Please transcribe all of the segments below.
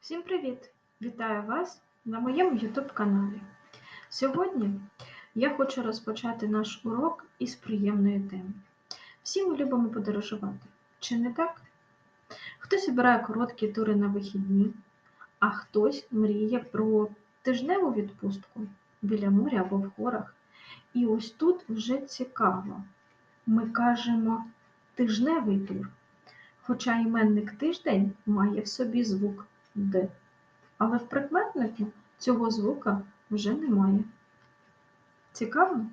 Всім привіт! Вітаю вас на моєму YouTube каналі. Сьогодні я хочу розпочати наш урок із приємної теми. Всі ми любимо подорожувати, чи не так? Хтось обирає короткі тури на вихідні, а хтось мріє про тижневу відпустку біля моря або в горах. І ось тут вже цікаво. Ми кажемо тижневий тур, хоча іменник тиждень має в собі звук Д. Але в прикметнику цього звука вже немає. Цікаво?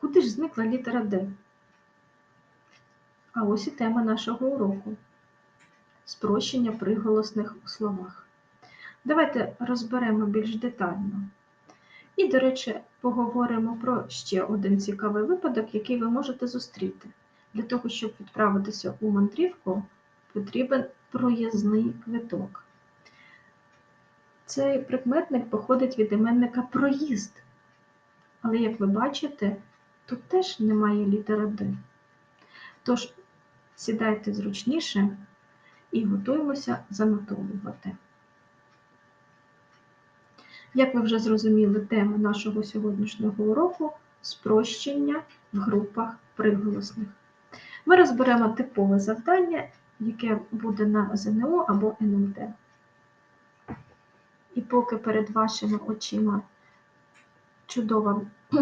Куди ж зникла літера Д? А ось і тема нашого уроку спрощення приголосних у словах. Давайте розберемо більш детально. І, до речі, поговоримо про ще один цікавий випадок, який ви можете зустріти. Для того, щоб відправитися у мандрівку, потрібен проїзний квиток. Цей прикметник походить від іменника проїзд. Але, як ви бачите, тут теж немає літери Д. Тож, сідайте зручніше і готуємося занотовувати. Як ви вже зрозуміли, тема нашого сьогоднішнього уроку спрощення в групах приголосних. Ми розберемо типове завдання, яке буде на ЗНО або НМТ. І поки перед вашими очима чудове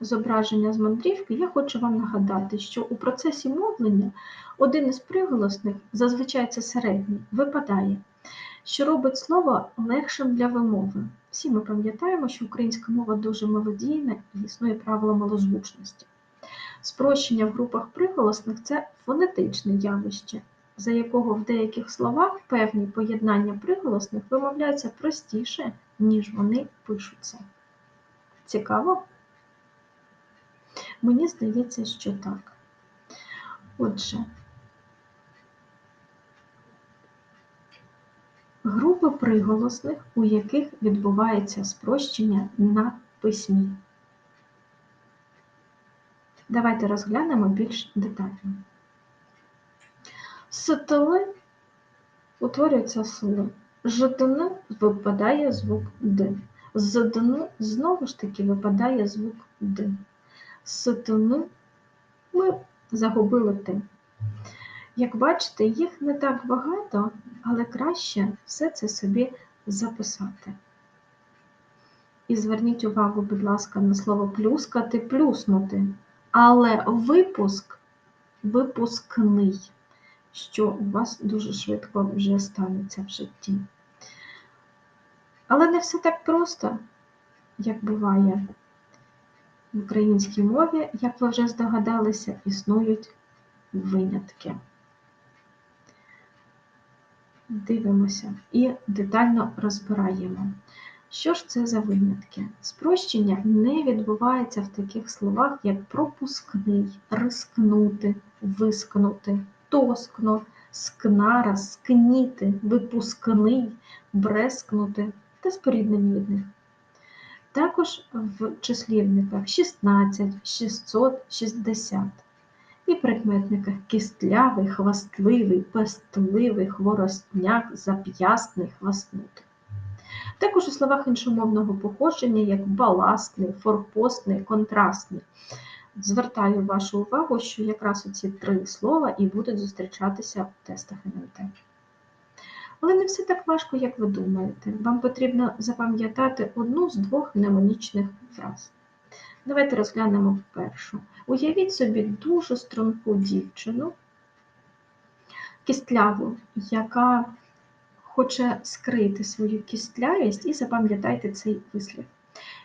зображення з мандрівки, я хочу вам нагадати, що у процесі мовлення один із приголосних, зазвичай це середній, випадає, що робить слово легшим для вимови. Всі ми пам'ятаємо, що українська мова дуже мелодійна і існує правило малозвучності. Спрощення в групах приголосних це фонетичне явище, за якого в деяких словах певні поєднання приголосних вимовляються простіше, ніж вони пишуться. Цікаво? Мені здається, що так. Отже, групи приголосних, у яких відбувається спрощення на письмі. Давайте розглянемо більш детально. Ситили утворюється сли. Житини випадає звук Д. З знову ж таки випадає звук Д. Ситини ми загубили Т. Як бачите, їх не так багато, але краще все це собі записати. І зверніть увагу, будь ласка, на слово плюскати, плюснути. Але випуск випускний, що у вас дуже швидко вже станеться в житті. Але не все так просто, як буває в українській мові, як ви вже здогадалися, існують винятки. Дивимося і детально розбираємо. Що ж це за винятки? Спрощення не відбувається в таких словах, як пропускний, рискнути, вискнути, тоскно, скнара, скніти, випускний, брескнути та споріднені від них. Також в числівниках 16, 660 і прикметниках кістлявий, хвастливий, пестливий, хворостняк, зап'ясний, хвастнутий. Також у словах іншомовного походження, як баластний, форпостний, контрастний. Звертаю вашу увагу, що якраз оці три слова і будуть зустрічатися в тестах НМТ. Але не все так важко, як ви думаєте. Вам потрібно запам'ятати одну з двох мнемонічних фраз. Давайте розглянемо першу. Уявіть собі дуже струнку дівчину, кістляву, яка хоче скрити свою кістлявість і запам'ятайте цей вислів.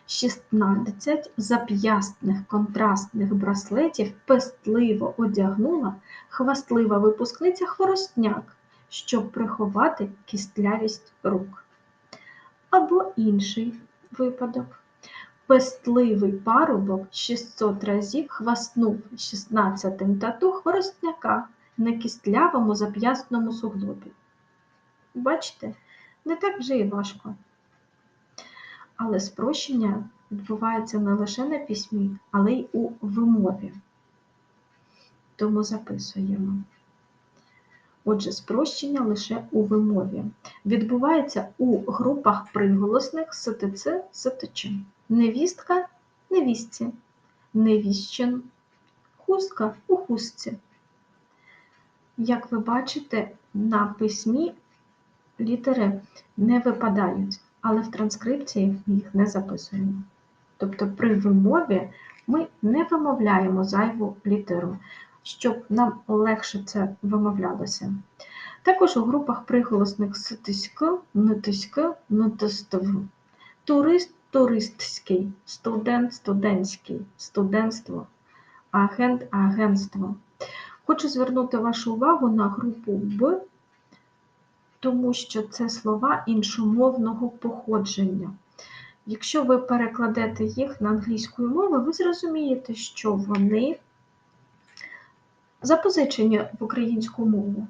16 зап'ястних контрастних браслетів пестливо одягнула хвастлива випускниця хворостняк, щоб приховати кістлявість рук. Або інший випадок. Пестливий парубок 600 разів хвастнув 16-тим тату хворостняка на кістлявому зап'ястному суглобі. Бачите, не так вже і важко. Але спрощення відбувається не лише на письмі, але й у вимові. Тому записуємо. Отже, спрощення лише у вимові. Відбувається у групах приголосних СТЦ, СТЧ. Невістка невістці, невіщен, хустка у хустці. Як ви бачите, на письмі літери не випадають, але в транскрипції ми їх не записуємо. Тобто при вимові ми не вимовляємо зайву літеру, щоб нам легше це вимовлялося. Також у групах приголосних стиськ, нетиськ, нетиств. Турист туристський, студент студентський, студентство, агент агентство. Хочу звернути вашу увагу на групу Б, тому що це слова іншомовного походження. Якщо ви перекладете їх на англійську мову, ви зрозумієте, що вони запозичені в українську мову.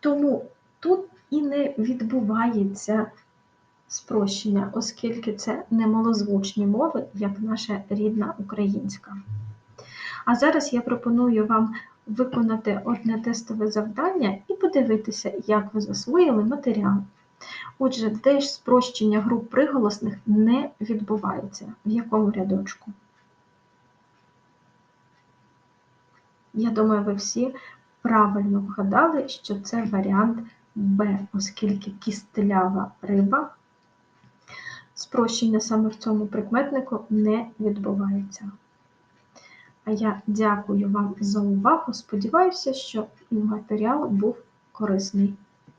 Тому тут і не відбувається спрощення, оскільки це не малозвучні мови, як наша рідна українська. А зараз я пропоную вам виконати одне тестове завдання і подивитися, як ви засвоїли матеріал. Отже, де ж спрощення груп приголосних не відбувається. В якому рядочку? Я думаю, ви всі правильно вгадали, що це варіант Б, оскільки кістелява риба спрощення саме в цьому прикметнику не відбувається. А я дякую вам за увагу. Сподіваюся, що матеріал був корисний.